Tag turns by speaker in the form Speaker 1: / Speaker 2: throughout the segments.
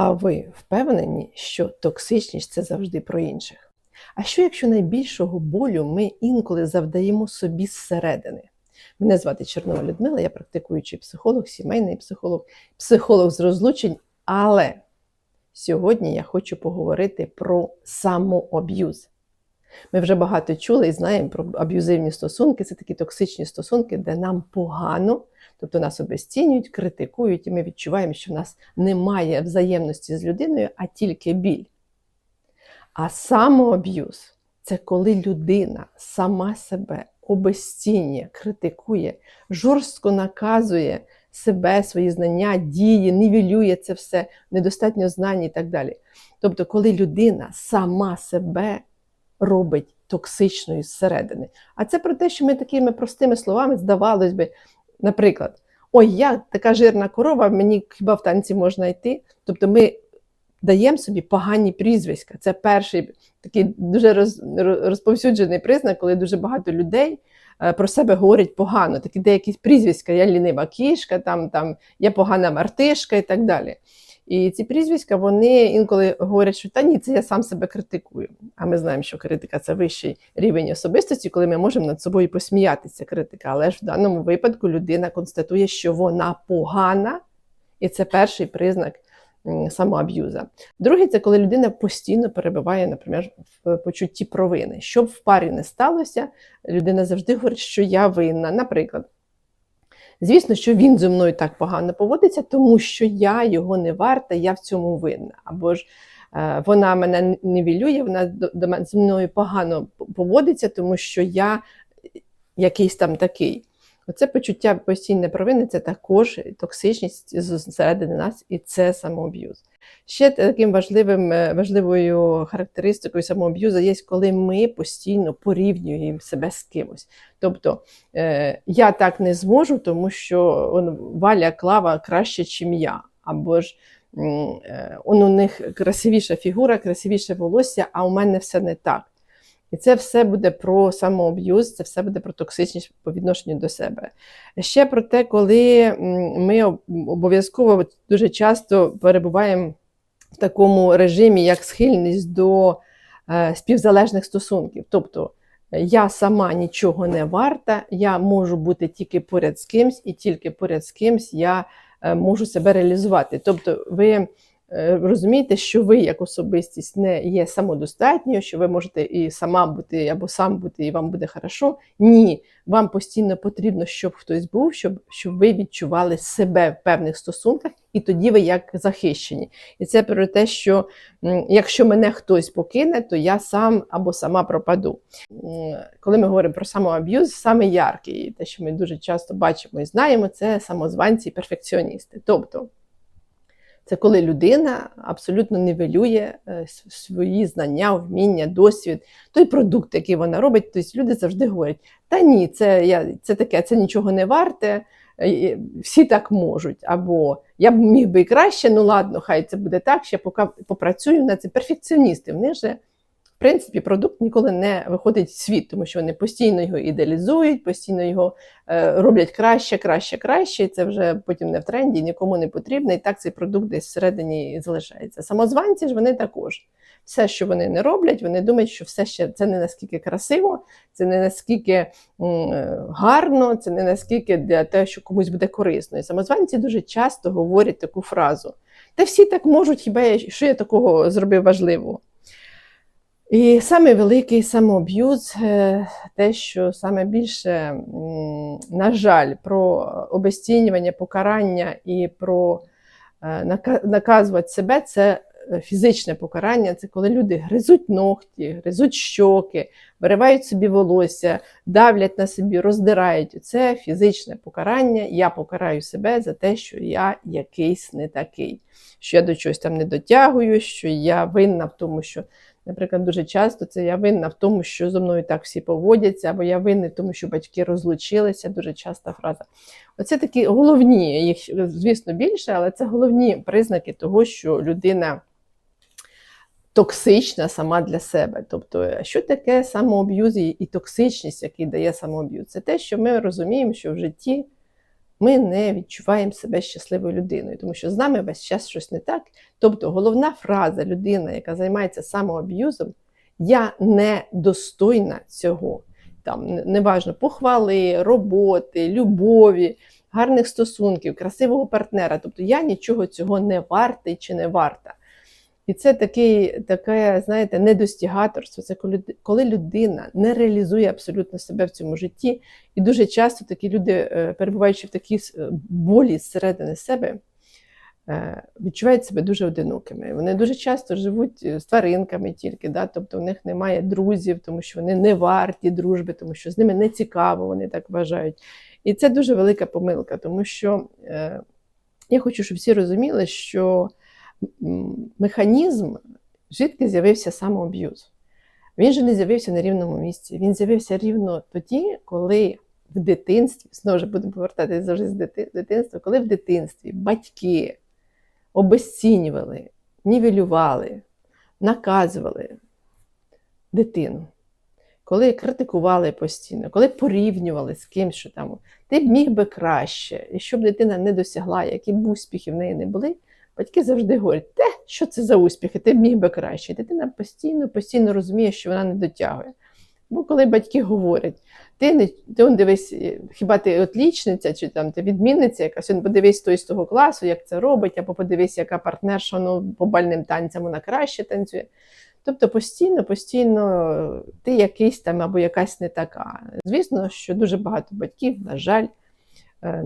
Speaker 1: А ви впевнені, що токсичність це завжди про інших? А що якщо найбільшого болю ми інколи завдаємо собі зсередини? Мене звати Чернова Людмила, я практикуючий психолог, сімейний психолог, психолог з розлучень. Але сьогодні я хочу поговорити про самоаб'юз. Ми вже багато чули і знаємо про аб'юзивні стосунки. Це такі токсичні стосунки, де нам погано, тобто нас обесцінюють, критикують, і ми відчуваємо, що в нас немає взаємності з людиною, а тільки біль. А самоаб'юз це коли людина сама себе обесцінює, критикує, жорстко наказує себе, свої знання, дії, нівелює це все, недостатньо знань і так далі. Тобто, коли людина сама себе робить токсичною зсередини. А це про те, що ми такими простими словами, здавалось би, наприклад, ой, я така жирна корова, мені хіба в танці можна йти. Тобто ми даємо собі погані прізвиська. Це перший такий дуже роз, розповсюджений признак, коли дуже багато людей. е, Про себе говорять погано, такі деякі прізвиська, я лінива кішка, там, там, я погана мартишка і так далі. І ці прізвиська вони інколи говорять, що та ні, це я сам себе критикую. А ми знаємо, що критика це вищий рівень особистості, коли ми можемо над собою посміятися. Критика, але ж в даному випадку людина констатує, що вона погана, і це перший признак самоаб'юза. Другий це коли людина постійно перебуває, наприклад, в почутті провини. Щоб в парі не сталося, людина завжди говорить, що я винна. Наприклад. Звісно, що він зі мною так погано поводиться, тому що я його не варта, я в цьому винна. Або ж е, вона мене нівелює, вона до, мене зі мною погано поводиться, тому що я якийсь там такий. Оце почуття постійної провини це також токсичність зсередини нас, і це самоаб'юз. Ще таким важливим, е, важливою характеристикою самоаб'юзу є, коли ми постійно порівнюємо себе з кимось. Тобто е, я так не зможу, тому що он, Валя Клава краще, ніж я. Або ж е, он у них красивіша фігура, красивіше волосся, а у мене все не так. І це все буде про самоаб'юз, це все буде про токсичність по відношенню до себе. Ще про те, коли ми обов'язково дуже часто перебуваємо в такому режимі, як схильність до е, співзалежних стосунків. Тобто е, я сама нічого не варта, я можу бути тільки поряд з кимсь, і тільки поряд з кимсь я е, можу себе реалізувати. Тобто, ви розумієте, що ви як особистість не є самодостатньою, що ви можете і сама бути або сам бути, і вам буде хорошо. Ні, вам постійно потрібно, щоб хтось був, щоб, щоб ви відчували себе в певних стосунках, і тоді ви як захищені. І це про те, що якщо мене хтось покине, то я сам або сама пропаду. Коли ми говоримо про самоаб'юз, саме яркий, те, що ми дуже часто бачимо і знаємо, це самозванці і перфекціоністи. Тобто це коли людина абсолютно нівелює е, свої знання, вміння, досвід, той продукт, який вона робить. Тобто люди завжди говорять: та ні, це я це таке, це нічого не варте. е, Всі так можуть. Або я б міг би і краще, ну ладно, хай це буде так, ще поки попрацюю над цим. Перфекціоністи. вони них же, принципі, продукт ніколи не виходить в світ, тому що вони постійно його ідеалізують, постійно його е, роблять краще, краще, краще. І це вже потім не в тренді, нікому не потрібно. І так цей продукт десь всередині залишається. Самозванці ж вони також. Все, що вони не роблять, вони думають, що все ще це не наскільки красиво, це не наскільки е, гарно, це не наскільки для того, що комусь буде корисно. І самозванці дуже часто говорять таку фразу: та всі так можуть, хіба я що я такого зробив важливого? І саме великий самоаб'юз, е, те, що саме більше, на жаль, про обесцінювання, покарання і про е, наказувати себе, це е, фізичне покарання. Це коли люди гризуть ногті, гризуть щоки, виривають собі волосся, давлять на собі, роздирають. Це фізичне покарання. Я покараю себе за те, що я якийсь не такий, що я до чогось там не дотягую, що я винна в тому, що. Наприклад, дуже часто це я винна в тому, що зо мною так всі поводяться, або я винна в тому, що батьки розлучилися. Дуже часта фраза. Оце такі головні, їх, звісно, більше, але це головні признаки того, що людина токсична сама для себе. Тобто, що таке самоаб'юз і токсичність, який дає самоаб'юз? Це те, що ми розуміємо, що в житті ми не відчуваємо себе щасливою людиною, тому що з нами весь час щось не так. Тобто головна фраза людина, яка займається самоаб'юзом, я не достойна цього. Там неважно похвали, роботи, любові, гарних стосунків, красивого партнера. Тобто я нічого цього не вартий чи не варта. І це такий, таке, знаєте, недостігаторство. Це коли людина не реалізує абсолютно себе в цьому житті. І дуже часто такі люди, е, перебуваючи в такій е, болі зсередини себе, е, відчувають себе дуже одинокими. Вони дуже часто живуть з тваринками тільки, да? тобто в них немає друзів, тому що вони не варті дружби, тому що з ними не цікаво, вони так вважають. І це дуже велика помилка, тому що я хочу, щоб всі розуміли, що механізм, звідки з'явився самоаб'юз. Він же не з'явився на рівному місці. Він з'явився рівно тоді, коли в дитинстві, знову ж будемо повертатися завжди з дитинства, коли в дитинстві батьки обезцінювали, нівелювали, наказували дитину, коли критикували постійно, коли порівнювали з кимось, що там ти б міг би краще, і щоб дитина не досягла, які б успіхи в неї не були, Батьки завжди говорять, те, що це за успіхи, ти міг би краще. Дитина постійно, постійно розуміє, що вона не дотягує. Бо коли батьки говорять, ти не ти он дивись, хіба ти отлічниця, чи там ти відмінниця якась, он подивись той з того класу, як це робить, або подивись, яка партнерша ну, по бальним танцям вона краще танцює. Тобто постійно, постійно ти якийсь там або якась не така. Звісно, що дуже багато батьків, на жаль,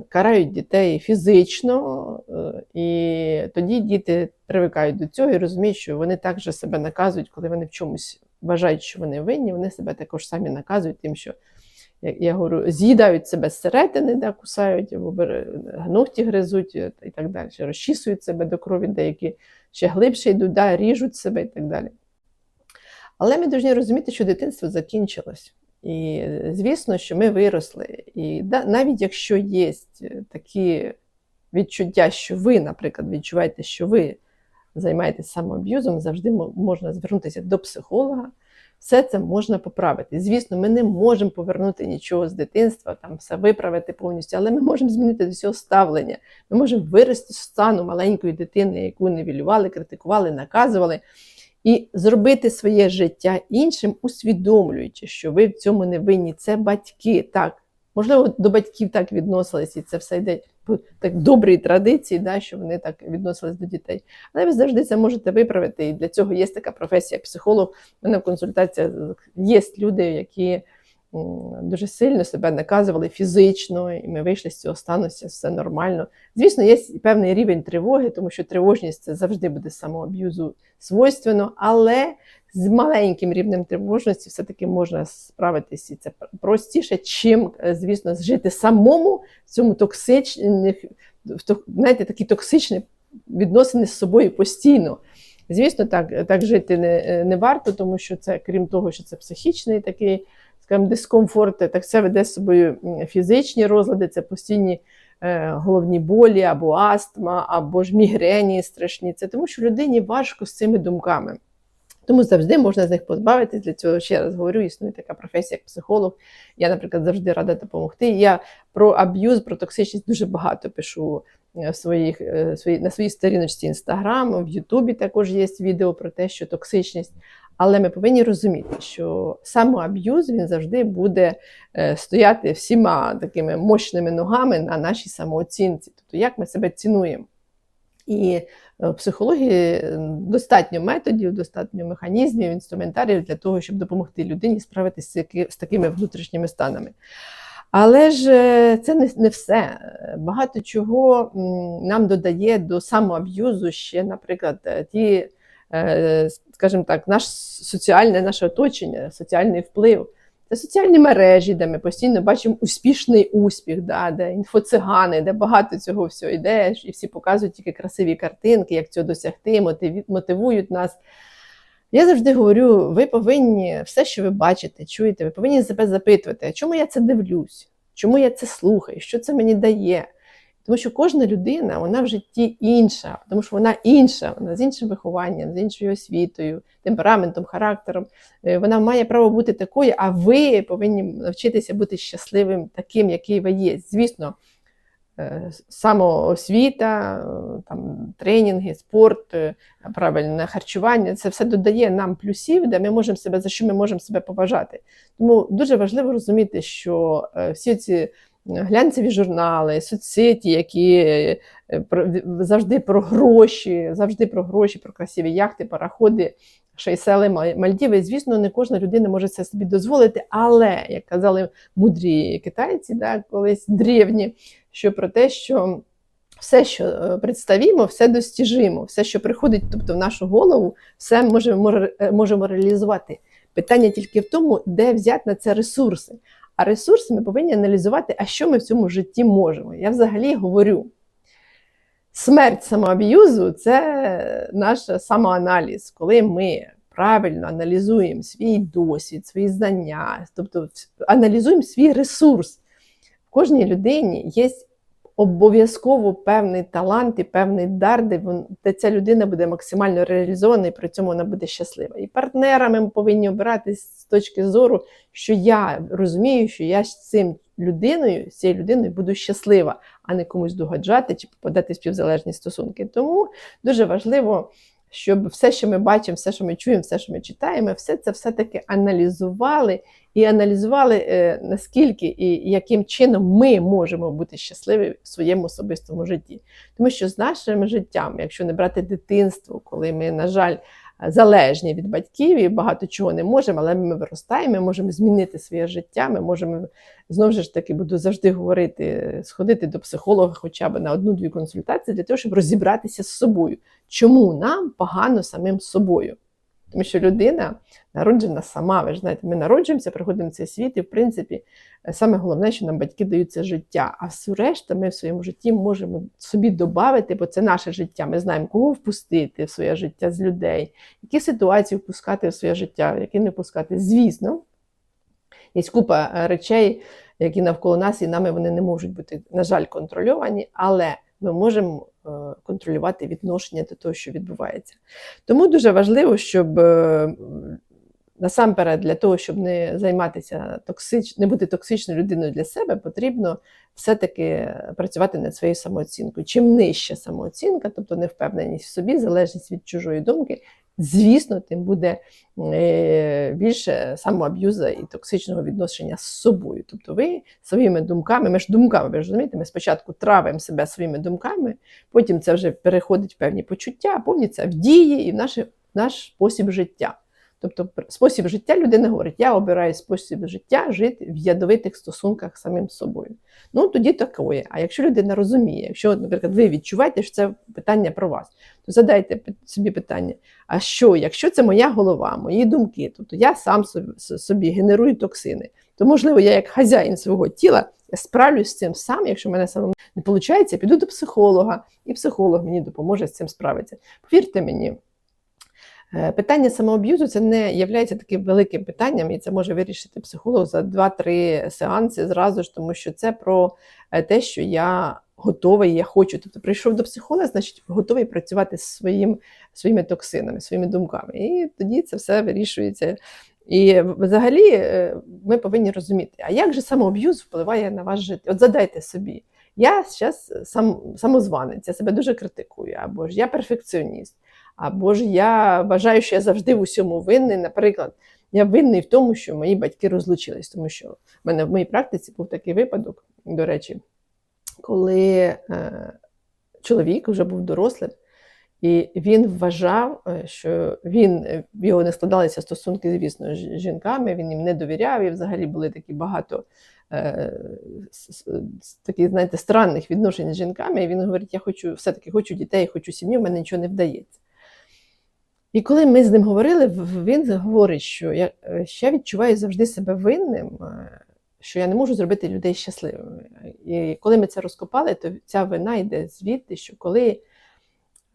Speaker 1: карають дітей фізично, е, і тоді діти привикають до цього і розуміють, що вони також себе наказують, коли вони в чомусь вважають, що вони винні, вони себе також самі наказують тим, що як я говорю, з'їдають себе зсередини, да, кусають, або ногті гризуть е, і так далі, розчісують себе до крові, деякі ще глибше йдуть, да, ріжуть себе і так далі. Але ми повинні розуміти, що дитинство закінчилось. І звісно, що ми виросли. І навіть якщо є такі відчуття, що ви, наприклад, відчуваєте, що ви займаєтесь самоаб'юзом, завжди можна звернутися до психолога. Все це можна поправити. Звісно, ми не можемо повернути нічого з дитинства, там все виправити повністю, але ми можемо змінити до цього ставлення. Ми можемо вирости з стану маленької дитини, яку невілювали, критикували, наказували і зробити своє життя іншим, усвідомлюючи, що ви в цьому не винні. Це батьки. Так, можливо, до батьків так відносились, і це все йде по так добрій традиції, да, що вони так відносились до дітей. Але ви завжди це можете виправити. І для цього є така професія, як психолог. У мене в консультаціях є люди, які дуже сильно себе наказували фізично, і ми вийшли з цього стану, все нормально. Звісно, є певний рівень тривоги, тому що тривожність це завжди буде самоаб'юзу свойственно, але з маленьким рівнем тривожності все-таки можна справитися і це простіше, чим, е, звісно, жити самому в цьому токсичних, знаєте, такі токсичні відносини з собою постійно. Звісно, так так жити не не варто, тому що це, крім того, що це психічний такий скажімо, дискомфорти, так це веде з собою фізичні розлади, це постійні е, головні болі, або астма, або ж мігрені страшні. Це тому, що людині важко з цими думками. Тому завжди можна з них позбавитись. Для цього ще раз говорю, існує така професія, як психолог. Я, наприклад, завжди рада допомогти. Я про аб'юз, про токсичність дуже багато пишу в своїх, е, на своїй сторіночці Інстаграм, в Ютубі також є відео про те, що токсичність але ми повинні розуміти, що самоаб'юз він завжди буде е, стояти всіма такими мощними ногами на нашій самооцінці, тобто як ми себе цінуємо. І е, в психології достатньо методів, достатньо механізмів, інструментарів для того, щоб допомогти людині справитися з такими внутрішніми станами. Але ж е, це не все. Багато чого нам додає до самоаб'юзу ще, наприклад, ті скажімо так, наш соціальне наше оточення, соціальний вплив. Це соціальні мережі, де ми постійно бачимо успішний успіх, да, де інфоцигани, де багато цього всього йде, і всі показують тільки красиві картинки, як цього досягти, мотивують нас. Я завжди говорю: ви повинні все, що ви бачите, чуєте, ви повинні себе запитувати, чому я це дивлюсь, чому я це слухаю, що це мені дає. Тому що кожна людина вона в житті інша, тому що вона інша, вона з іншим вихованням, з іншою освітою, темпераментом, характером. Е, вона має право бути такою, а ви повинні навчитися бути щасливим таким, який ви є. Звісно, самоосвіта, е, там, тренінги, спорт, е, правильне харчування це все додає нам плюсів, де ми можемо себе за що ми можемо себе поважати. Тому дуже важливо розуміти, що е, всі ці глянцеві журнали, соцсеті, які е, завжди про гроші, завжди про гроші, про красиві яхти, параходи. Шейсели, Мальдіви, звісно, не кожна людина може це собі дозволити, але як казали мудрі китайці, да, колись древні, що про те, що все, що е, представімо, все достіжимо, все, що приходить тобто, в нашу голову, все може- е, можемо реалізувати. Питання тільки в тому, де взяти на це ресурси. А ресурси ми повинні аналізувати, а що ми в цьому житті можемо. Я взагалі говорю. Смерть самоаб'юзу це наш самоаналіз, коли ми правильно аналізуємо свій досвід, свої знання, тобто аналізуємо свій ресурс. Кожній людині є обов'язково певний талант і певний дар, де, вон- де ця людина буде максимально реалізована, і при цьому вона буде щаслива. І партнерами ми повинні обирати з точки зору, що я розумію, що я з цим людиною, з цією людиною буду щаслива, а не комусь догаджати чи попадати в співзалежні стосунки. Тому дуже важливо. Щоб все, що ми бачимо, все, що ми чуємо, все, що ми читаємо, все це все-таки аналізували і аналізували, е, наскільки і яким чином ми можемо бути щасливі в своєму особистому житті. Тому що з нашим життям, якщо не брати дитинство, коли ми, на жаль, залежні від батьків і багато чого не можемо, але ми виростаємо, ми можемо змінити своє життя. Ми можемо знову ж таки буду завжди говорити, сходити до психолога, хоча б на одну-дві консультації, для того, щоб розібратися з собою, чому нам погано самим собою. Тому що людина народжена сама. Ви ж знаєте, ми народжуємося, приходимо в цей світ, і в принципі саме головне, що нам батьки дають це життя. А все решта ми в своєму житті можемо собі додати, бо це наше життя. Ми знаємо, кого впустити в своє життя з людей, які ситуації впускати в своє життя, які не впускати. Звісно, є купа е, речей, які навколо нас, і нами вони не можуть бути, на жаль, контрольовані, але ми можемо е, контролювати відношення до того, що відбувається. Тому дуже важливо, щоб е, насамперед для того, щоб не займатися токсич, не бути токсичною людиною для себе, потрібно все-таки працювати над своєю самооцінкою. Чим нижча самооцінка, тобто невпевненість в собі, залежність від чужої думки, звісно, тим буде е, більше самоаб'юза і токсичного відношення з собою. Тобто ви своїми думками, ми ж думками, ви розумієте, ми спочатку травимо себе своїми думками, потім це вже переходить в певні почуття, повністю в дії і в наш, наш спосіб життя. Тобто, спосіб життя людина говорить: я обираю спосіб життя жити в ядовитих стосунках самим собою. Ну тоді такое. А якщо людина розуміє, якщо, наприклад, ви відчуваєте, що це питання про вас, то задайте собі питання: а що, якщо це моя голова, мої думки, тобто я сам собі, генерую токсини, то можливо я як хазяїн свого тіла я справлюсь з цим сам, якщо мене самому не виходить, я піду до психолога, і психолог мені допоможе з цим справитися. Повірте мені. Е, Питання самоаб'юзу це не є таким великим питанням, і це може вирішити психолог за 2-3 сеанси зразу ж, тому що це про е, те, що я готовий, я хочу. Тобто прийшов до психолога, значить готовий працювати з своїм, своїми токсинами, своїми думками. І тоді це все вирішується. І взагалі е, ми повинні розуміти, а як же самоаб'юз впливає на ваше життя? От задайте собі. Я зараз сам, самозванець, я себе дуже критикую, або ж я перфекціоніст, або ж я вважаю, що я завжди в усьому винний. Наприклад, я винний в тому, що мої батьки розлучились, тому що в мене в моїй практиці був такий випадок, до речі, коли е, чоловік вже був дорослим, і він вважав, е, що він е, в його не складалися стосунки, звісно, з жінками, він їм не довіряв, і взагалі були такі багато е, таких, знаєте, странних відношень з жінками. І він говорить: я хочу все-таки хочу дітей, хочу сім'ю, в мене нічого не вдається. І коли ми з ним говорили, він говорить, що я, е, я відчуваю завжди себе винним, е, що я не можу зробити людей щасливими. І коли ми це розкопали, то ця вина йде звідти, що коли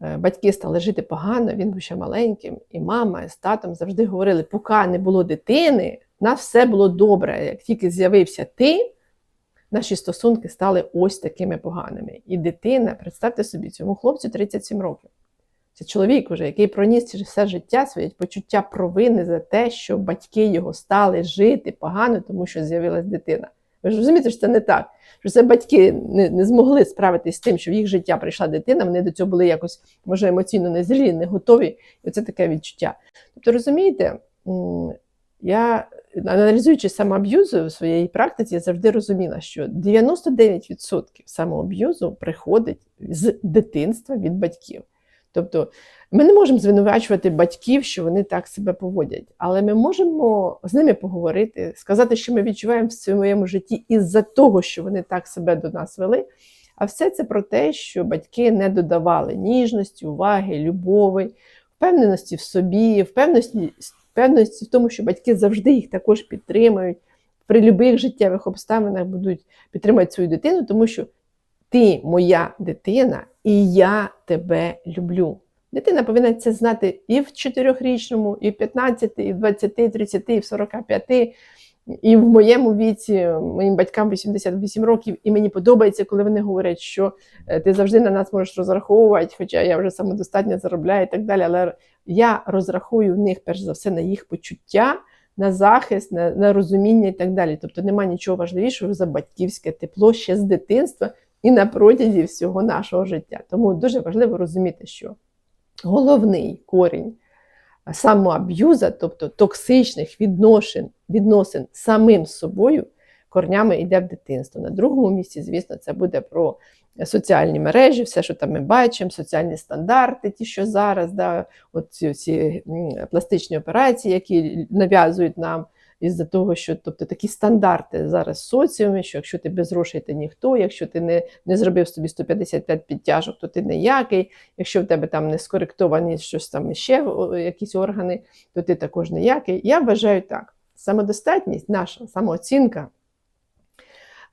Speaker 1: е, батьки стали жити погано, він був ще маленьким, і мама з татом завжди говорили, поки не було дитини, в нас все було добре. Як тільки з'явився ти, наші стосунки стали ось такими поганими. І дитина, представте собі, цьому хлопцю 37 років. Це чоловік, уже, який проніс все життя своє почуття провини за те, що батьки його стали жити погано, тому що з'явилась дитина. Ви ж розумієте, що це не так. Що це батьки не, не змогли справитися з тим, що в їх життя прийшла дитина, вони до цього були якось, може, емоційно незрілі, не готові. І це таке відчуття. Тобто, розумієте, я аналізуючи самоаб'юзу в своїй практиці, я завжди розуміла, що 99% самоаб'юзу приходить з дитинства від батьків. Тобто ми не можемо звинувачувати батьків, що вони так себе поводять, але ми можемо з ними поговорити, сказати, що ми відчуваємо в своєму житті із-за того, що вони так себе до нас вели. А все це про те, що батьки не додавали ніжності, уваги, любові, впевненості в собі, впевненості, впевненості в тому, що батьки завжди їх також підтримують, при будь-яких життєвих обставинах будуть підтримувати свою дитину, тому що ти моя дитина, і я тебе люблю. Дитина повинна це знати і в 4-річному, і в 15, і в 20, і 30, і в 45, і в моєму віці, моїм батькам 88 років, і мені подобається, коли вони говорять, що е, ти завжди на нас можеш розраховувати, хоча я вже самодостатньо заробляю і так далі. Але я розрахую в них перш за все на їх почуття, на захист, на, на розуміння і так далі. Тобто немає нічого важливішого за батьківське тепло ще з дитинства і на протязі всього нашого життя. Тому дуже важливо розуміти, що головний корінь самоаб'юза, тобто токсичних відношень, відносин самим собою, корнями йде в дитинство. На другому місці, звісно, це буде про соціальні мережі, все, що там ми бачимо, соціальні стандарти, ті, що зараз, да, от ці пластичні операції, які нав'язують нам. Із-за того, що тобто такі стандарти зараз соціумі, що якщо ти без грошей, ти ніхто, якщо ти не не зробив собі 155 підтяжок, то ти ніякий, якщо в тебе там не скоректовані щось там ще якісь органи, то ти також ніякий. Я вважаю так: самодостатність, наша самооцінка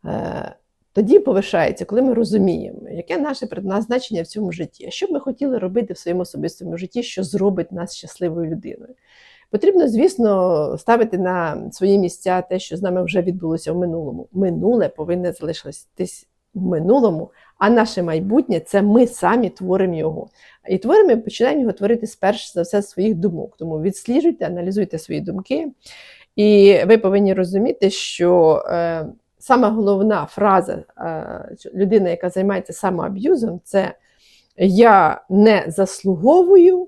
Speaker 1: е, тоді повишається, коли ми розуміємо, яке наше предназначення в цьому житті, що б ми хотіли робити в своєму особистому житті, що зробить нас щасливою людиною. Потрібно, звісно, ставити на свої місця те, що з нами вже відбулося в минулому. Минуле повинне залишитись в минулому, а наше майбутнє це ми самі творимо його. І творимо ми починаємо його творити спершу за все своїх думок. Тому відсліджуйте, аналізуйте свої думки. І ви повинні розуміти, що е, сама головна фраза е, людини, яка займається самоаб'юзом, це я не заслуговую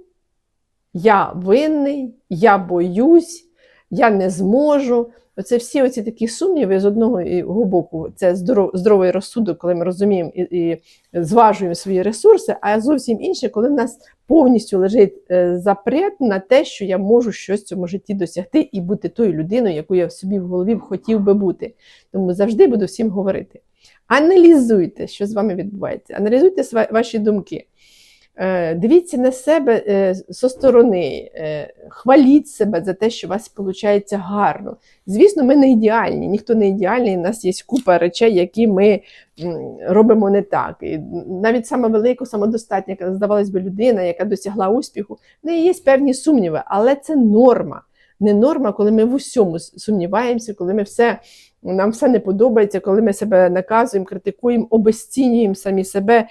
Speaker 1: я винний, я боюсь, я не зможу. Оце всі оці такі сумніви з одного боку, це здоровий розсудок, коли ми розуміємо і і зважуємо свої ресурси, а зовсім інше, коли в нас повністю лежить е, запрет на те, що я можу щось в цьому житті досягти і бути тою людиною, яку я в собі в голові хотів би бути. Тому завжди буду всім говорити. Аналізуйте, що з вами відбувається, аналізуйте ваші думки. Е, дивіться на себе е, зі сторони, е, хваліть себе за те, що у вас виходить гарно. Звісно, ми не ідеальні, ніхто не ідеальний, у нас є купа речей, які ми робимо не так. І навіть саме велика, самодостатня, здавалось би, людина, яка досягла успіху, в неї є певні сумніви, але це норма. Не норма, коли ми в усьому сумніваємося, коли ми все нам все не подобається, коли ми себе наказуємо, критикуємо, обесцінюємо самі себе.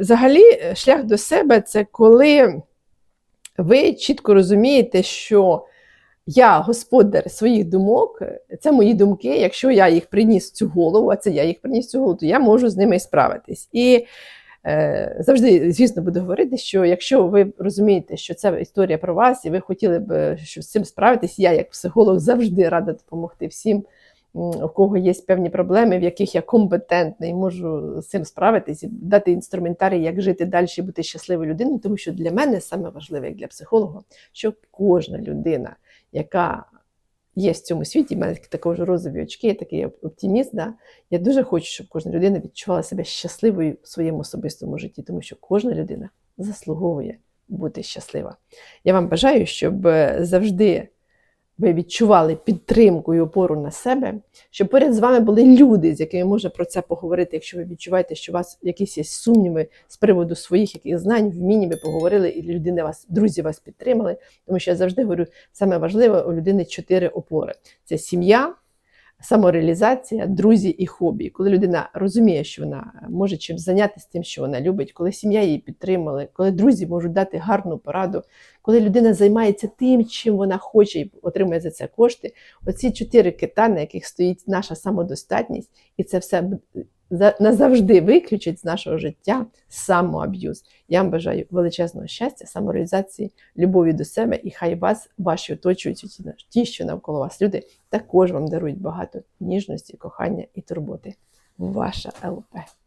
Speaker 1: Взагалі, шлях до себе це коли ви чітко розумієте, що я господар своїх думок, це мої думки. Якщо я їх приніс в цю голову, а це я їх приніс в цю голову, то я можу з ними справитись. І е, завжди, звісно, буду говорити, що якщо ви розумієте, що це історія про вас, і ви хотіли б що з цим справитись, я, як психолог, завжди рада допомогти всім у кого є певні проблеми, в яких я компетентний, можу з цим справитись і дати інструментарій, як жити далі бути щасливою людиною, тому що для мене саме важливе, як для психолога, щоб кожна людина, яка є в цьому світі, в також розові очки, такий оптиміст. Да? Я дуже хочу, щоб кожна людина відчувала себе щасливою в своєму особистому житті, тому що кожна людина заслуговує бути щаслива. Я вам бажаю, щоб е, завжди ви відчували підтримку і опору на себе, щоб поряд з вами були люди, з якими можна про це поговорити, якщо ви відчуваєте, що у вас якісь є сумніви з приводу своїх яких знань, вмінь, ви поговорили, і людини вас, друзі вас підтримали. Тому що я завжди говорю, саме важливе у людини чотири опори: це сім'я, самореалізація, друзі і хобі. Коли людина розуміє, що вона може чим зайнятися тим, що вона любить, коли сім'я її підтримала, коли друзі можуть дати гарну пораду, коли людина займається тим, чим вона хоче і отримує за це кошти. Оці чотири кита, на яких стоїть наша самодостатність, і це все назавжди виключить з нашого життя самоаб'юз. Я вам бажаю величезного щастя, самореалізації, любові до себе, і хай вас, ваші оточуючі, ті, ті, що навколо вас люди, також вам дарують багато ніжності, кохання і турботи. Ваша ЛП.